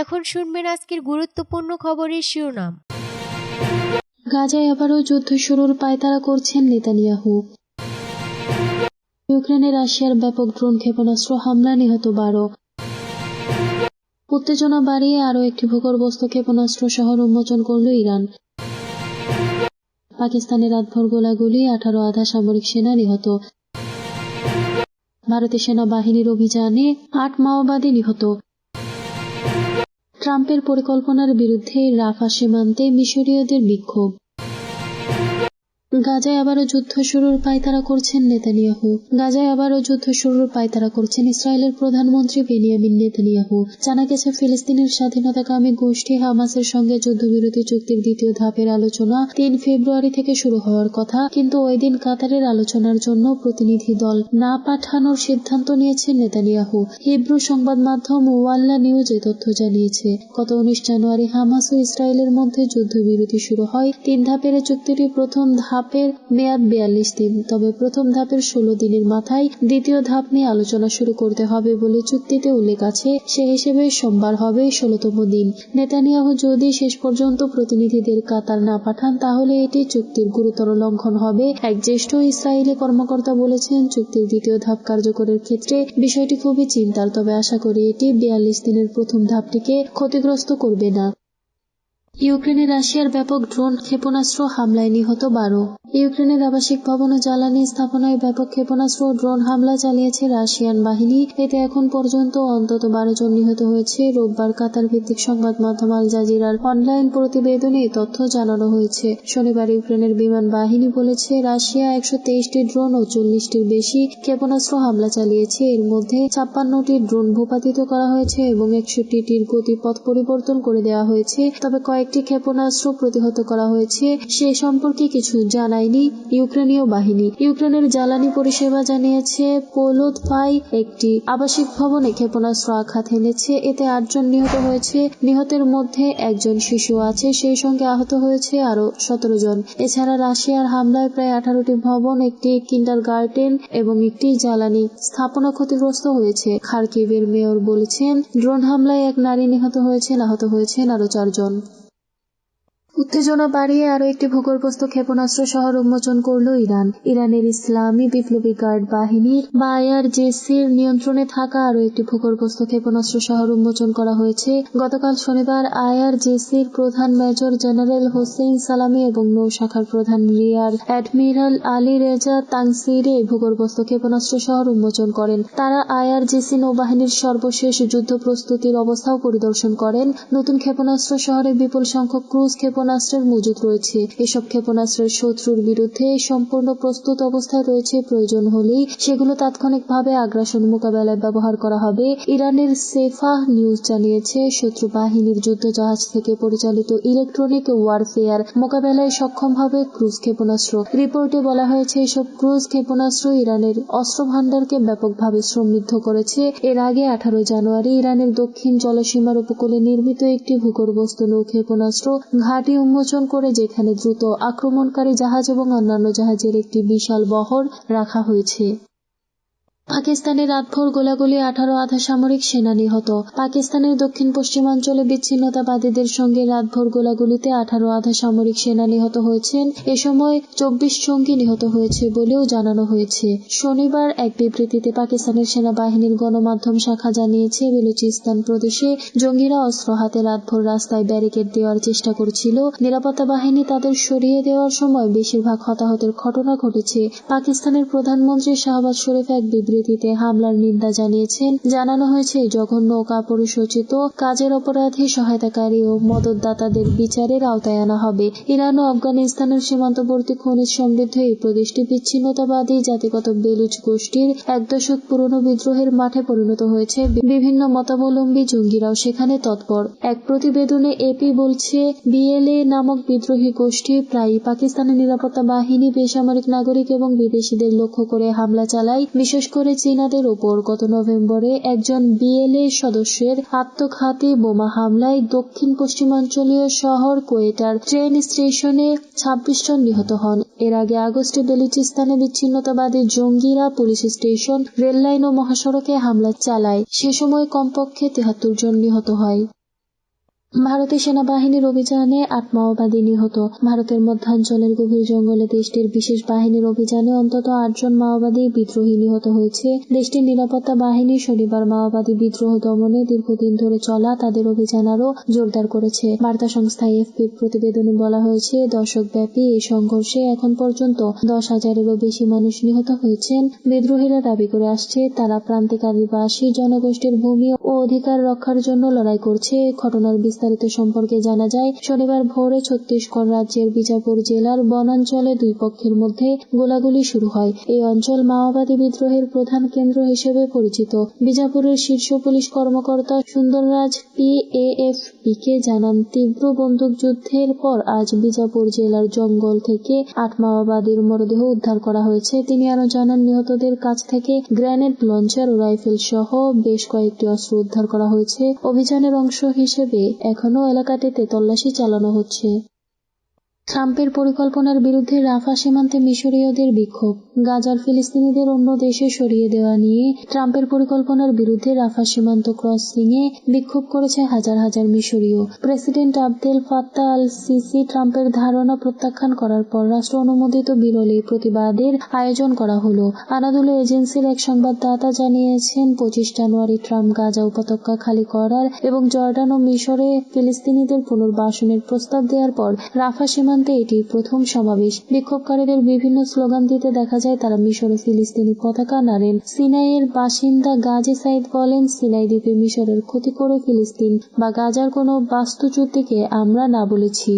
এখন শুনবেন আজকের গুরুত্বপূর্ণ খবরের শিরোনাম। গাজায় আবারও যুদ্ধ শুরুর পায়তারা করছেন নেতানিয়াহু। ইউক্রেনে রাশিয়ার ব্যাপক ড্রোন ক্ষেপণাস্ত্র হামলা নিহত বারো। উত্তেজনা বাড়িয়ে আরও একটি ভূগর্ভস্থ ক্ষেপণাস্ত্র শহর উন্মোচন করল ইরান। পাকিস্তানের রাতভর গোলাগুলি, আঠারো আধা সামরিক সেনা নিহত। ভারতের সেনাবাহিনীর অভিযানে আট মাওবাদী নিহত। ট্রাম্পের পরিকল্পনার বিরুদ্ধে রাফা সীমান্তে মিশরীয়দের বিক্ষোভ। গাজায় আবারও যুদ্ধ শুরুর পায়তারা করছেন নেতানিয়াহু। গাজায় আবারও যুদ্ধ শুরুর পায়তারা করছেন ইসরায়েলের প্রধানমন্ত্রী বেনিয়ামিন নেতানিয়াহু। জানা গেছে, ফিলিস্তিনের স্বাধীনতাকামী গোষ্ঠী হামাসের সঙ্গে যুদ্ধবিরতি চুক্তির দ্বিতীয় ধাপের আলোচনা তিন ফেব্রুয়ারি থেকে শুরু হওয়ার কথা। কিন্তু ওই দিন কাতারের আলোচনার জন্য প্রতিনিধি দল না পাঠানোর সিদ্ধান্ত নিয়েছেন নেতানিয়াহু। হিব্রু সংবাদ মাধ্যম ওয়াল্লা নিউজ এ তথ্য জানিয়েছে, গত উনিশ জানুয়ারি হামাস ও ইসরায়েলের মধ্যে যুদ্ধবিরতি শুরু হয়। তিন ধাপের চুক্তিটি প্রথম ধাপের মেয়াদ বিয়াল্লিশ দিন। তবে প্রথম ধাপের ষোলো দিনের মাথায় দ্বিতীয় ধাপ নিয়ে আলোচনা শুরু করতে হবে বলে চুক্তিতে উল্লেখ আছে। সে হিসেবে সোমবার হবে ষোলতম দিন। নেতানিয়াহু যদি শেষ পর্যন্ত প্রতিনিধিদের কাতার না পাঠান, তাহলে এটি চুক্তির গুরুতর লঙ্ঘন হবে। এক জ্যেষ্ঠ ইসরায়েলি কর্মকর্তা বলেছেন, চুক্তির দ্বিতীয় ধাপ কার্যকরের ক্ষেত্রে বিষয়টি খুবই চিন্তার, তবে আশা করি এটি বিয়াল্লিশ দিনের প্রথম ধাপটিকে ক্ষতিগ্রস্ত করবে না। ইউক্রেনে রাশিয়ার ব্যাপক ড্রোন ক্ষেপণাস্ত্র হামলায় নিহত বারো। ইউক্রেনের আবাসিক ভবন ও জ্বালানি স্থাপনায় ব্যাপক ক্ষেপণাস্ত্র ও ড্রোন হামলা চালিয়েছে রাশিয়ান বাহিনী। এতে এখন পর্যন্ত অন্তত বারো জন নিহত হয়েছে। রোববার কাতার ভিত্তিক সংবাদ মাধ্যম আল জাজিরার অনলাইন প্রতিবেদনে তথ্য জানানো হয়েছে। শনিবার ইউক্রেনের বিমান বাহিনী বলেছে, রাশিয়া একশো তেইশটি ড্রোন ও চল্লিশটির বেশি ক্ষেপণাস্ত্র হামলা চালিয়েছে। এর মধ্যে ছাপ্পান্নটি ড্রোন ভূপাতিত করা হয়েছে এবং একষট্টিটির গতিপথ পরিবর্তন করে দেওয়া হয়েছে। তবে কয়েকটি ক্ষেপণাস্ত্র প্রতিহত করা হয়েছে। সে সম্পর্কে কিছু জানায়নি ইউক্রেনীয় বাহিনী। ইউক্রেনের জ্বালানি পরিষেবা জানিয়েছে, পোলোদ পাই একটি আবাসিক ভবনে ক্ষেপণাস্ত্র আঘাত হেনেছে এতে আটজন নিহত হয়েছে। নিহতের মধ্যে একজন শিশু আছে, সেই সঙ্গে আহত হয়েছে আরও সতেরো জন। এছাড়া রাশিয়ার হামলায় প্রায় আঠারোটি ভবন, একটি কিন্ডার গার্ডেন এবং একটি জ্বালানি স্থাপনা ক্ষতিগ্রস্ত হয়েছে খার্কিবের মেয়র বলেছেন। ড্রোন হামলায় এক নারী নিহত হয়েছেন, আহত হয়েছেন আরও চারজন। উত্তেজনা বাড়িয়ে আরও একটি ভূগর্ভস্থ ক্ষেপণাস্ত্র শহর উন্মোচন করল ইরান। ইরানের ইসলামী বিপ্লবী গার্ড বাহিনীর বা আইআরজেসির নিয়ন্ত্রণে থাকা আরও একটি ভূগর্ভস্থ ক্ষেপণাস্ত্র শহর উন্মোচন করা হয়েছে। গতকাল শনিবার আইআরজেসির প্রধান মেজর জেনারেল হোসেন সালামি এবং নৌ শাখার প্রধান rear admiral Ali Reza Tangsiri ভূগর্ভস্থ ক্ষেপণাস্ত্র শহর উন্মোচন করেন। তারা আইআরজেসি নৌবাহিনীর সর্বশেষ যুদ্ধ প্রস্তুতির অবস্থাও পরিদর্শন করেন। নতুন ক্ষেপণাস্ত্র শহরে বিপুল সংখ্যক ক্রুজ ক্ষেপণাস্ত্রের মজুত রয়েছে। এসব ক্ষেপণাস্ত্রের শত্রুর বিরুদ্ধে সম্পূর্ণ প্রস্তুত অবস্থায় রয়েছে প্রয়োজন হলেই সেগুলো তাৎক্ষণিকভাবে আগ্রাসন মোকাবেলায় ব্যবহার করা হবে। ইরানের সেফাহ নিউজ জানিয়েছে, শত্রু বাহিনীর যুদ্ধ জাহাজ থেকে পরিচালিত ইলেকট্রনিক ওয়ারফেয়ার মোকাবেলায় সক্ষম হবে ক্রুজ ক্ষেপণাস্ত্র। রিপোর্টে বলা হয়েছে, এসব ক্রুজ ক্ষেপণাস্ত্র ইরানের অস্ত্র ভান্ডারকে ব্যাপকভাবে সমৃদ্ধ করেছে। এর আগে আঠারো জানুয়ারি ইরানের দক্ষিণ জলসীমার উপকূলে নির্মিত একটি ভূগর্ভস্থ নৌ ক্ষেপণাস্ত্র ঘাঁটি উন্মোচন করে যেখানে দ্রুত আক্রমণকারী জাহাজ এবং অন্যান্য জাহাজের একটি বিশাল বহর রাখা হয়েছে। পাকিস্তানের রাতভর গোলাগুলি আঠারো আধা সামরিক সেনা নিহত। পাকিস্তানের দক্ষিণ পশ্চিমাঞ্চলে বিচ্ছিন্নতাবাদীদের সঙ্গে রাতভর গোলাগুলিতে আঠারো আধা সামরিক সেনা নিহত হয়েছেন। এ সময় চব্বিশ জঙ্গি নিহত হয়েছে বলেও জানানো হয়েছে। শনিবার এক বিবৃতিতে পাকিস্তানের সেনাবাহিনীর গণমাধ্যম শাখা জানিয়েছে, বেলুচিস্তান প্রদেশে জঙ্গিরা অস্ত্র হাতে রাতভর রাস্তায় ব্যারিকেড দেওয়ার চেষ্টা করছিল। নিরাপত্তা বাহিনী তাদের সরিয়ে দেওয়ার সময় বেশিরভাগ হতাহতের ঘটনা ঘটেছে। পাকিস্তানের প্রধানমন্ত্রী শাহবাজ শরীফ এক বিবৃতি বিবৃতিতে হামলার নিন্দা জানিয়েছেন। জানানো হয়েছে, জঘন্য ও কাপরিসূচিত কাজের অপরাধী সহায়তাকারী ও মদতদাতাদের বিচারের আওতায় আনা হবে। ইরান ও আফগানিস্তানের সীমান্তবর্তী খনিজ সমৃদ্ধ এই প্রদেশটি বিচ্ছিন্নতাবাদী জাতিগত বেলুচ গোষ্ঠীর এক দশক পুরনো বিদ্রোহের মাঠে পরিণত হয়েছে। বিভিন্ন মতাবলম্বী জঙ্গিরাও সেখানে তৎপর। এক প্রতিবেদনে এপি বলছে, বিএলএ নামক বিদ্রোহী গোষ্ঠী প্রায়ই পাকিস্তানের নিরাপত্তা বাহিনী, বেসামরিক নাগরিক এবং বিদেশিদের লক্ষ্য করে হামলা চালায়। বিশেষ করে চীনাদের ওপর গত নভেম্বরে একজন বিএলএ সদস্যের আত্মঘাতী বোমা হামলায় দক্ষিণ পশ্চিমাঞ্চলীয় শহর কোয়েটার ট্রেন স্টেশনে ছাব্বিশ জন নিহত হন। এর আগে আগস্টে বেলুচিস্তানে বিচ্ছিন্নতাবাদী জঙ্গিরা পুলিশ স্টেশন, রেললাইন ও মহাসড়কে হামলা চালায়। সে সময় কমপক্ষে তেহাত্তর জন নিহত হয়। ভারতের সেনাবাহিনীর অভিযানে আট মাওবাদী নিহত। ভারতের মধ্যাঞ্চলের গভীর জঙ্গলে দেশটির বিশেষ বাহিনীর অভিযানে অন্তত আটজন মাওবাদী বিদ্রোহী নিহত হয়েছে। দেশটির নিরাপত্তা বাহিনী শনিবার মাওবাদী বিদ্রোহ দমনে দীর্ঘদিন ধরে চলা তাদের অভিযান আরও জোরদার করেছে। বার্তা সংস্থা এফপির প্রতিবেদনে বলা হয়েছে, দশকব্যাপী এই সংঘর্ষে এখন পর্যন্ত দশ হাজারেরও বেশি মানুষ নিহত হয়েছেন। বিদ্রোহীরা দাবি করে আসছে, তারা প্রান্তিক আদিবাসী জনগোষ্ঠীর ভূমি ও অধিকার রক্ষার জন্য লড়াই করছে। ঘটনার বিস্তারিত সম্পর্কে জানা যায়, শনিবার ভোরে ছত্তিশগড় রাজ্যের বিজাপুর জেলার বনাঞ্চলে দুই পক্ষের মধ্যে গোলাগুলি শুরু হয়। এই অঞ্চল মাওবাদী বিদ্রোহের প্রধান কেন্দ্র হিসেবে পরিচিত। বিজাপুরের শীর্ষ পুলিশ কর্মকর্তা সুন্দররাজ পি কে জানান, তীব্র বন্দুকযুদ্ধের পর আজ বিজাপুর জেলার জঙ্গল থেকে আট মাওবাদীর মরদেহ উদ্ধার করা হয়েছে। তিনি আরও জানান, নিহতদের কাছ থেকে গ্রেনেড লঞ্চার ও রাইফেল সহ বেশ কয়েকটি অস্ত্র উদ্ধার করা হয়েছে। অভিযানের অংশ হিসেবে এখনও এলাকাটিতে তল্লাশি চালানো হচ্ছে। ট্রাম্পের পরিকল্পনার বিরুদ্ধে রাফা সীমান্তে মিশরীয়দের বিক্ষোভ। গাজার ফিলিস্তিনিদের অন্য দেশে সরিয়ে দেওয়া নিয়ে ট্রাম্পের পরিকল্পনার বিরুদ্ধে রাফা সীমান্ত ক্রসিংয়ে বিক্ষোভ করেছে হাজার হাজার মিশরীয়। President Abdel Fattah al Sisi ট্রাম্পের ধারণা প্রত্যাখ্যান করার পর রাষ্ট্র অনুমোদিত বিরল এই প্রতিবাদের আয়োজন করা হলো। আনাদুল এজেন্সির এক সংবাদদাতা জানিয়েছেন, পঁচিশ জানুয়ারি ট্রাম্প গাজা উপত্যকা খালি করার এবং জর্ডান ও মিশরে ফিলিস্তিনিদের পুনর্বাসনের প্রস্তাব দেওয়ার পর রাফা সীমান্তে এটি প্রথম সমাবেশ। বিক্ষোভকারীদের বিভিন্ন স্লোগান দিতে দেখা যায়, তারা মিশর ও ফিলিস্তিনি পতাকা নাড়েন। সিনাইয়ের বাসিন্দা গাজী সাইদ বলেন, সিনাই দ্বীপে মিশরের ক্ষতি করে ফিলিস্তিন বা গাজার কোনো বাস্তুচ্যুতিকে আমরা না বলেছি।